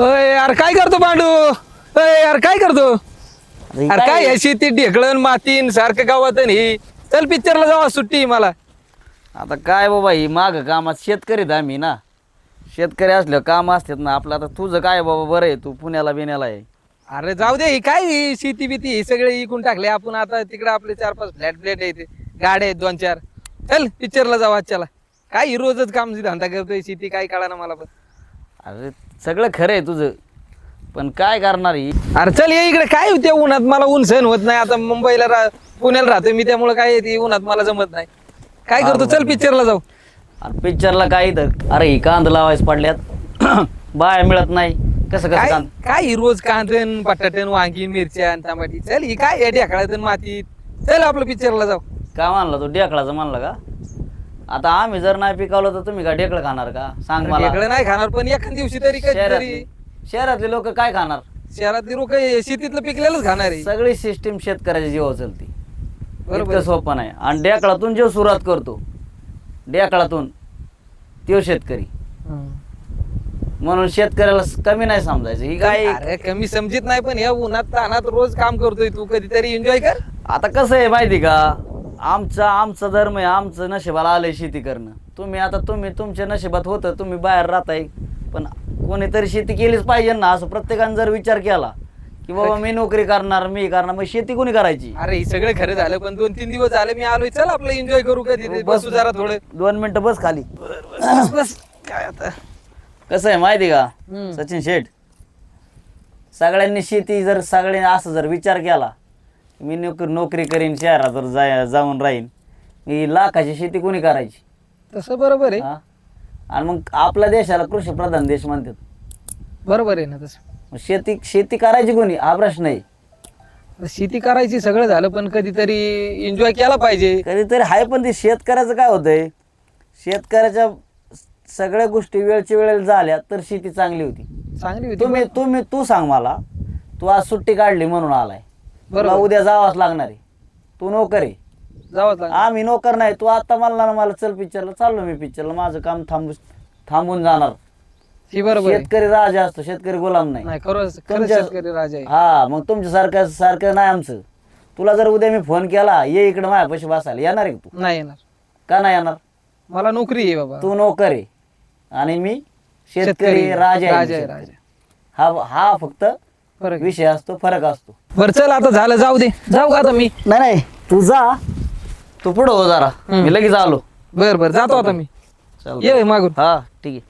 अय यार काय करतो पांडू? अय यार काय करतो? अरे काय या शेतीत ढेकळण मातीन सारखं गावात ही. चल पिक्चरला जावा सुट्टी आहे मला. आता काय बाबा ही माग कामात शेतकरी आहेत आम्ही ना. शेतकरी असल्यावर काम असतात ना. आपलं आता तुझं काय बाबा बरं आहे तू पुण्याला बिण्याला आहे. अरे जाऊ दे ही काय ही शेती बिती हे सगळे इकून टाकले. आपण आता तिकडे आपले चार पाच फ्लॅट फ्लॅट आहेत. गाड्या आहेत दोन चार. चल पिक्चरला जाऊ आजच्याला. काय ही रोजच काम धंदा करतोय शेती काय कळा ना मला पण. अरे सगळं खरं आहे तुझं. पण काय करणार ही? अरे चल ये इकडे. काय होते? उन्हात मला ऊन सहन होत नाही. आता मुंबईला रा पुण्याला राहतोय मी त्यामुळे काय ती? उन्हात मला जमत नाही. काय करतो? चल पिक्चरला जाऊ. अरे पिक्चरला काय तर. अरे ही कांद लावायच पडल्यात. बाया मिळत नाही. कसं कसं काय? कांद? काय ही रोज कांदन बटाटन वांगी मिरच्या आणि टमाटी? चल ही काय या ढेकळात मातीत. चल आपलं पिक्चरला जाऊ. काय मानला तू? डेकळाचं मानलं का? आता आम्ही जर नाही पिकवलं तर तुम्ही काय ढेकळं खाणार का? सांग मला. ढेकळं नाही खाणार पण एखाद दिवशी तरी शहरातली शहरातले लोक काय खाणार? शहरातली लोक शेतीतलं पिकलेलंच खाणार आहे. सगळी सिस्टीम शेतकऱ्याच्या जीवावर चलती. बरोबर इतकं आहे. सोपं नाही. आणि डेकळातून जो सुरुवात करतो डेकळातून तो शेतकरी. म्हणून शेतकऱ्याला स- कमी नाही समजायचं. ही काय अरे कमी समजित नाही पण या उन्हात तानात रोज काम करतोय तू कधीतरी एन्जॉय कर. आता कसं आहे माहिती का? आमचा आमचा धर्म आहे आमचं नशिबाला आलंय शेती करणं. तुम्ही आता तुम्ही तुमच्या नशिबात होतं तुम्ही बाहेर राहताय. पण कोणीतरी शेती केलीच पाहिजे ना असं प्रत्येकाने जर विचार केला की बाबा मी नोकरी करणार मी करणार मग शेती कोणी करायची? अरे हे सगळं खरं झालं पण दोन तीन दिवस झाले मी आलोय. चल आपलं एन्जॉय करू कधी बस. बसू जरा थोडं. दोन मिनिटं बस खाली. बस बस. काय आता? कसं आहे माहिती का. सचिन शेठ सगळ्यांनी शेती जर सगळ्यांनी असं जर विचार केला मी नोकरी नोकरी करीन शहरात जर जाय जाऊन राहीन. मी लाखाची शेती कोणी करायची? तसं बरोबर आहे. हा? आणि मग आपल्या देशाला कृषी प्रधान देश म्हणतात. बरोबर आहे ना तसं. मग शेती शेती करायची कोणी? हा प्रश्न आहे. आता शेती करायची सगळं झालं पण कधीतरी एन्जॉय केला पाहिजे. कधीतरी आहे पण ते शेतकऱ्याचं काय होतंय? शेतकऱ्याच्या सगळ्या गोष्टी वेळच्या वेळेला झाल्या तर शेती चांगली होती. चांगली होती. तुम्ही तुम्ही तू सांग मला. तू आज सुट्टी काढली म्हणून आलाय. तुला बरोबर. उद्या जावाच लागणार आहे. तू नोकर आहे. जावं लागलं. आम्ही नोकर नाही तू आता म्हणला ना मला चल पिक्चरला चाललो मी पिक्चरला माझं काम थांबू थांबून जाणार. ही बरोबर आहे. शेतकरी राजा असतो शेतकरी गुलाम नाही. नाही खरंच खरंच तुमच्या- शेतकरी राजा आहे. हा मग तुमच्या सारखं सारखं नाही आमचं. तुला जर उद्या मी फोन केला ये इकडे माझ्यापाशी बसायला. येणार आहे का तू? नाही येणार. का नाही येणार? मला नोकरी आहे बाबा. तू नोकर आहे. आणि मी शेतकरी राजा आहे राजा आहे शेतकरी. राजा हा हा फक्त फरक. विषय असतो फरक असतो. बरं चल आता झालं जाऊ दे. जाऊ का आता मी? नाही नाही तू जा. तू पुढं हो जरा. मी लगेच आलो. बर बर जातो आता मी. चल. ये मागून. हा ठीक आहे.